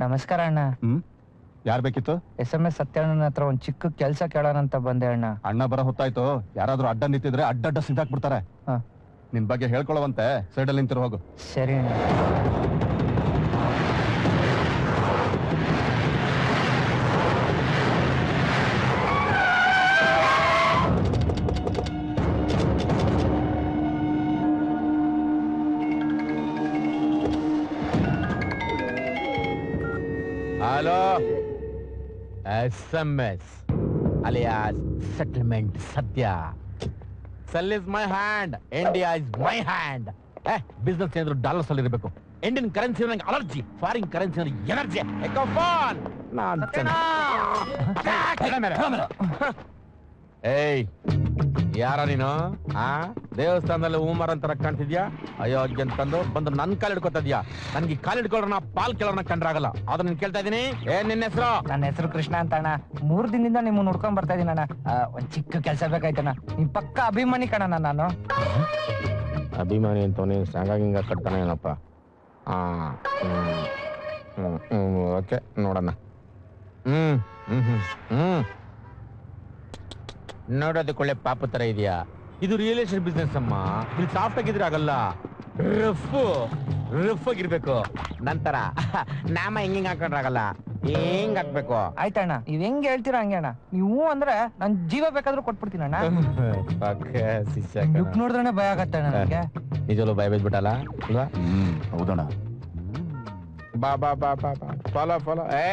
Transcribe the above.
ನಮಸ್ಕಾರ ಅಣ್ಣ. ಹ್ಮ್? ಯಾರ್ ಬೇಕಿತ್ತು? ಎಸ್ ಎಂ ಎಸ್ ಸತ್ಯಣ್ಣನ ಹತ್ರ ಒಂದ್ ಚಿಕ್ಕ ಕೆಲ್ಸ ಕೇಳೋಣ ಅಂತ ಬಂದೆ ಅಣ್ಣ. ಅಣ್ಣ ಬರ ಹೊತ್ತಾಯ್ತು. ಯಾರಾದ್ರೂ ಅಡ್ಡ ನಿಂತಿದ್ರೆ ಅಡ್ಡಡ್ಡ ಸಿದ್ದಾಕ್ಬಿಡ್ತಾರೆ. ಹಾ. ನಿನ್ ಬಗ್ಗೆ ಹೇಳ್ಕೊಳ್ಳುವಂತೆ ಸೈಡಲ್ಲಿ ನಿಂತಿರು ಹೋಗು. ಸರಿ ಅಣ್ಣ. Hello. S M S alias settlement Satya cell is my hand India is my hand a business ಏನಾದ್ರು ಡಾಲರ್ಸ್ ಅಲ್ಲಿ ಇರಬೇಕು. ಇಂಡಿಯನ್ ಕರೆನ್ಸಿ ನಂಗೆ ಅಲರ್ಜಿ ಫಾರಿನ್ ಕರೆನ್ಸಿ ಅಂದ್ರೆ ಎನರ್ಜಿ ಎಕೋಫಾನ್ ನಾನ್ ಏಯ್. ಯಾರ ನೀನು ಆ ದೇವಸ್ಥಾನದಲ್ಲಿ ಹೂಮರ ಅಂತರ ಕಾಣ್ತಿದ್ಯಾ ಅಯೋಗ್ಯ ಅಂತಂದು ಬಂದು ನನ್ ಕಾಲ್ ಹಿಡ್ಕೊತಿದ್ಯಾ ನನ್ಗೆ ಈ ಕಾಲ್ ಹಿಡ್ಕೊಳ್ಳೋಣ ಪಾಲ್ ಕೇಳೋಣ ಕಂಡ್ರಾಗಲ್ಲ ಆದ್ರೆ ನೀನ್ ಕೇಳ್ತಾ ಇದೀನಿ ಏ ನಿನ್ನ ಹೆಸರು ನನ್ನ ಹೆಸರು ಕೃಷ್ಣ ಅಂತ ಅಣ್ಣ ಮೂರ್ ದಿನದಿಂದ ನಿಮ್ಮನ್ನ ನೋಡ್ಕೊಂಡ್ ಬರ್ತಾ ಇದೀನಿ ಅಣ್ಣ ಆ, ಒಂದ್ ಚಿಕ್ಕ ಕೆಲ್ಸ ಬೇಕಾಯ್ತಣ್ಣ ನಿಮ್ ಪಕ್ಕ ಅಭಿಮಾನಿ ಕಣಣ್ಣ ನಾನು ಅಭಿಮಾನಿ ಅಂತವನೇ ಸಾಂಗಾಗಿ ಹಿಂಗ ಕಟ್ತಾನೆ ಏನಪ್ಪ ಹಾ ಹ್ಮ್ ಓಕೆ ನೋಡೋಣ ಹ್ಮ್ ಹ್ಮ್ ಹ್ಮ್ ಹ್ಮ್ ನೋಡೋದಕ್ಕೊಳ್ಳೆ ಪಾಪ ತರ ಇದೆಯಾ? ಇದು ರಿಯಲ್ ಎಸ್ಟೇಟ್ ಬಿಸ್ನೆಸ್ ಅಮ್ಮ. ಇಲ್ಲಿ ಸಾಫ್ಟ್ ಆಗಿದ್ರೆ ಆಗಲ್ಲ. ರಫ್ ರಫ್ ಆಗಿರ್ಬೇಕು ನಂತರ ನಾಮ ಹಿಂಗಿಂಗ್ ಹಾಕೊಂಡ್ರಾಗಲ್ಲ? ಹೆಂಗ್ ಹಾಕ್ಬೇಕು? ಆಯ್ತಣ್ಣ ನೀವ್ ಹೆಂಗ್ ಹೇಳ್ತೀರಾ ಹಂಗೆ ಅಣ್ಣ? ನೀವು ಅಂದ್ರೆ ನನ್ ಜೀವ ಬೇಕಾದ್ರೂ ಕೊಟ್ಬಿಡ್ತೀನಿ ಅಣ್ಣ. ಲುಕ್ ನೋಡಿದ್ರೆ ಭಯ ಆಗತ್ತಣ್ಣ ನನಗೆ. ನಿಜವಲ್ಲೂ ಭಯ ಬಿದ್ಬಿಟ್ಟಲ್ಲ ಅಲ್ವಾ ಹೌದಣ್ಣ. ಬಾ ಬಾ ಬಾ ಬಾ ಬಾ. ಫಾಲೋ ಫಾಲೋ ಏ